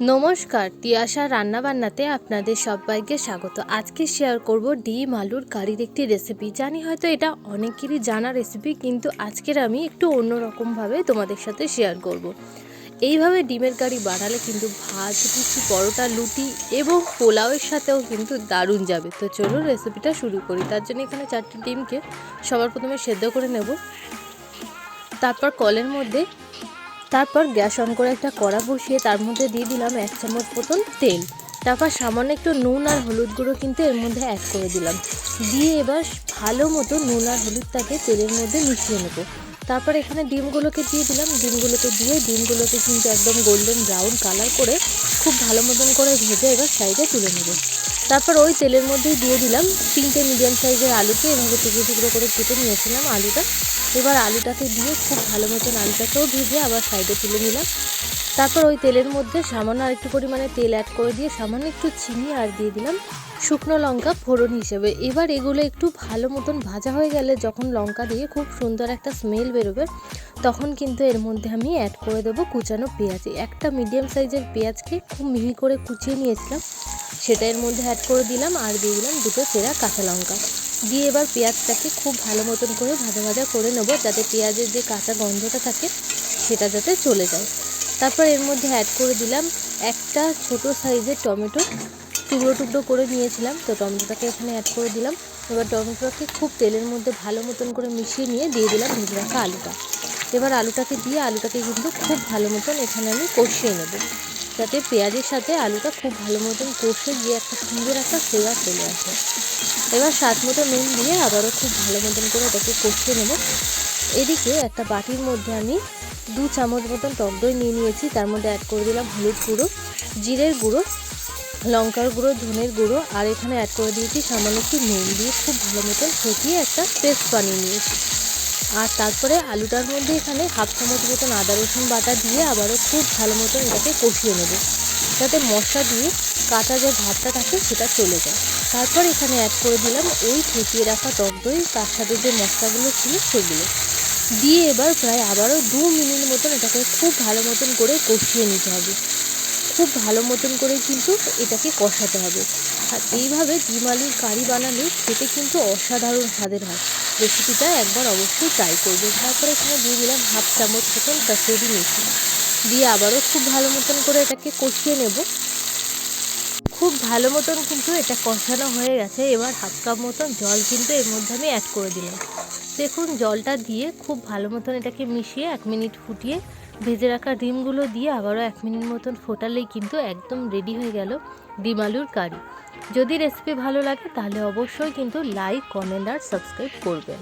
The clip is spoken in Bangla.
নমস্কার, তিয়াশা রান্নাবান্নাতে আপনাদের সবাইকে স্বাগত। আজকে শেয়ার করব ডিম আলুর কারির একটি রেসিপি জানি হয়তো এটা অনেকেরই জানা রেসিপি কিন্তু আজকের আমি একটু অন্যরকমভাবে তোমাদের সাথে শেয়ার করব। এইভাবে ডিমের কারি বানালে কিন্তু ভাত লুচি পরোটা, লুটি এবং পোলাওয়ের সাথেও কিন্তু দারুণ যাবে। তো চলুন রেসিপিটা শুরু করি। তার জন্য এখানে চারটি ডিমকে সবার প্রথমে সেদ্ধ করে নেব। তারপর কলের মধ্যে তারপর গ্যাস অন করে একটা কড়া বসিয়ে তার মধ্যে দিয়ে দিলাম এক চামচ মতন তেল। তারপর সামান্য একটু নুন আর হলুদ গুঁড়ো কিন্তু এর মধ্যে অ্যাড করে দিলাম। দিয়ে এবার ভালো মতো নুন আর হলুদটাকে তেলের মধ্যে মিশিয়ে নেব। তারপর এখানে ডিমগুলোকে দিয়ে দিলাম। ডিমগুলোকে দিয়ে ডিমগুলোকে কিন্তু একদম গোল্ডেন ব্রাউন কালার করে খুব ভালো মতন করে ভেজে এবার সাইডে তুলে নেব। তারপর ওই তেলের মধ্যেই দিয়ে দিলাম তিনটে মিডিয়াম সাইজের আলুকে এভাবে টুকরো টুকরো করে কেটে নিয়েছিলাম আলুটা। এবার আলুটাকে দিয়ে খুব ভালো মতন আলুটাকেও ভেজে আবার সাইডে তুলে নিলাম। তারপর ওই তেলের মধ্যে সামান্য আর একটু পরিমাণে তেল অ্যাড করে দিয়ে সামান্য একটু চিনি আর দিয়ে দিলাম শুকনো লঙ্কা ফোড়ন হিসেবে। এবার এগুলো একটু ভালো মতন ভাজা হয়ে গেলে যখন লঙ্কা দিয়ে খুব সুন্দর একটা স্মেল বেরোবে, তখন কিন্তু এর মধ্যে আমি অ্যাড করে দেবো কুচানো পেঁয়াজ। একটা মিডিয়াম সাইজের পেঁয়াজকে খুব মিহি করে কুচিয়ে নিয়েছিলাম, সেটা এর মধ্যে অ্যাড করে দিলাম আর দিয়ে দিলাম দুটো চেরা কাঁচা লঙ্কা। দিয়ে এবার পেঁয়াজটাকে খুব ভালো মতন করে ভাজা ভাজা করে নেব, যাতে পেঁয়াজের যে কাঁচা গন্ধটা থাকে, সেটা যাতে চলে যায়। তারপর এর মধ্যে অ্যাড করে দিলাম একটা ছোট সাইজের টমেটো টুকরো টুকরো করে নিয়েছিলাম, তো টমেটোটাকে এখানে অ্যাড করে দিলাম। এবার টমেটোটাকে খুব তেলের মধ্যে ভালো মতন করে মিশিয়ে নিয়ে দিয়ে দিলাম ভেজে রাখা আলুটা। এবার আলুটাকে দিয়ে আলুটাকে কিন্তু খুব ভালো মতন এখানে আমি কষিয়ে নেব, যাতে পেঁয়াজের সাথে আলুটা খুব ভালো মতন কষে গিয়ে একটা সুন্দর একটা ফ্লেভার চলে আসে। এবার স্বাদ মতো নুন দিয়ে আবারও খুব ভালো মতন করে এটাকে কষিয়ে নেব। এদিকে একটা বাটির মধ্যে আমি দু চামচ মতন টক দই নিয়ে নিয়েছি, তার মধ্যে অ্যাড করে দিলাম হলুদ গুঁড়ো, জিরের গুঁড়ো লঙ্কার গুঁড়ো, ধনের গুঁড়ো, আর এখানে অ্যাড করে দিয়েছি সামান্য একটু নুন দিয়ে খুব ভালো মতন ফেটিয়ে একটা পেস্ট বানিয়ে নিয়েছি। আর তারপরে আলুটার মধ্যে এখানে হাফ চামচ মতন আদা, রসুন বাটা দিয়ে আবারও খুব ভালো মতন এটাকে কষিয়ে নেব। যাতে মশলা দিয়ে কাঁচা যে ভাতটা থাকে সেটা চলে যায়। তারপর এখানে অ্যাড করে দিলাম ওই ফেটিয়ে রাখা টক দই, তার সাথে যে মশলাগুলো ছিল সেগুলো। দিয়ে এবার প্রায় আবারও দু মিনিট মতন এটাকে খুব ভালো মতন করে কষিয়ে নিতে হবে। খুব ভালো মতন করে কিন্তু এটাকে কষাতে হবে। আর এইভাবে ডিম আলুর কারি বানালে খেতে কিন্তু অসাধারণ স্বাদের হয়। রেসিপিটা একবার অবশ্যই ট্রাই করবে। তারপরে এখানে দিয়ে দিলাম হাফ চামচ মতন কাসুরি মেথি। দিয়ে আবারও খুব ভালো মতন করে এটাকে কষিয়ে নেব। খুব ভালো মতন কিন্তু এটা কষানো হয়ে গেছে। এবার হাফ কাপ মতন জল কিন্তু এর মধ্যে আমি অ্যাড করে দিলাম। দেখুন, জলটা দিয়ে খুব ভালো মতন এটাকে মিশিয়ে এক মিনিট ফুটিয়ে ভেজে রাখা ডিমগুলো দিয়ে আবারও এক মিনিট মতন ফোটালেই কিন্তু একদম রেডি হয়ে গেল ডিম আলুর কারি। যদি রেসিপি ভালো লাগে তাহলে অবশ্যই কিন্তু লাইক কমেন্ট আর সাবস্ক্রাইব করবেন।